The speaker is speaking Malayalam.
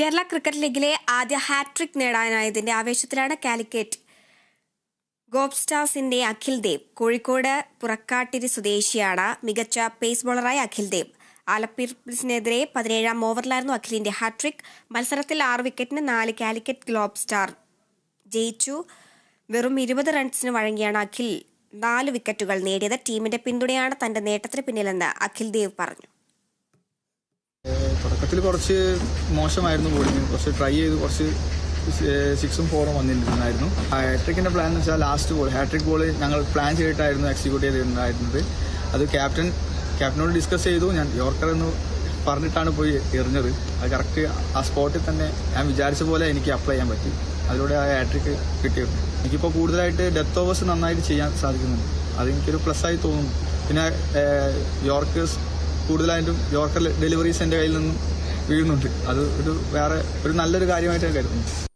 കേരള ക്രിക്കറ്റ് ലീഗിലെ ആദ്യ ഹാട്രിക് നേടാനായതിന്റെ ആവേശത്തിലാണ് കാലിക്കറ്റ്. ഗോപ് സ്റ്റാർസിന്റെ അഖിൽ ദേവ് കോഴിക്കോട് പുറക്കാട്ടിരി സ്വദേശിയാണ് മികച്ച പേസ് ബോളറായ അഖിൽ ദേവ്. ആലപ്പിസിനെതിരെ പതിനേഴാം ഓവറിലായിരുന്നു അഖിലിന്റെ ഹാട്രിക്. മത്സരത്തിൽ ആറ് വിക്കറ്റിന് നാല് കാലിക്കറ്റ് ഗ്ലോബ് സ്റ്റാർ ജയിച്ചു. വെറും ഇരുപത് റൺസിന് വഴങ്ങിയാണ് അഖിൽ നാല് വിക്കറ്റുകൾ നേടിയത്. ടീമിന്റെ പിന്തുണയാണ് തന്റെ നേട്ടത്തിന് പിന്നിലെന്ന് അഖിൽ ദേവ് പറഞ്ഞു. തുടക്കത്തിൽ കുറച്ച് മോശമായിരുന്നു ബോളിങ് കുറച്ച് ട്രൈ ചെയ്ത് കുറച്ച് സിക്സും ഫോറും വന്നിട്ടുണ്ടായിരുന്നു ഹാട്രിക്കിന്റെ പ്ലാൻ എന്ന് വെച്ചാൽ last ball hat trick ball ഞങ്ങൾ പ്ലാൻ ചെയ്തിട്ടായിരുന്നു എക്സിക്യൂട്ട് ചെയ്തിട്ടുണ്ടായിരുന്നത് അത് ക്യാപ്റ്റൻ ക്യാപ്റ്റനോട് ഡിസ്കസ് ചെയ്തു. ഞാൻ യോർക്കർ എന്ന് പറഞ്ഞിട്ടാണ് പോയി എറിഞ്ഞത്. അത് കറക്റ്റ് ആ സ്പോട്ടിൽ തന്നെ ഞാൻ വിചാരിച്ച പോലെ എനിക്ക് അപ്ലൈ ചെയ്യാൻ പറ്റി. അതിലൂടെ ആ ഹാട്രിക് കിട്ടിയിരുന്നു. എനിക്കിപ്പോൾ കൂടുതലായിട്ട് ഡെത്ത് ഓവേഴ്സ് നന്നായിട്ട് ചെയ്യാൻ സാധിക്കുന്നുണ്ട്. അത് എനിക്കൊരു പ്ലസ് ആയി തോന്നുന്നു. പിന്നെ യോർക്കേഴ്സ് കൂടുതലായിട്ടും യോർക്കർ ഡെലിവറീസ് എന്റെ കയ്യിൽ നിന്നും വീഴുന്നുണ്ട്. അത് ഒരു വേറെ ഒരു നല്ലൊരു കാര്യമായിട്ട് ഞാൻ കരുതുന്നു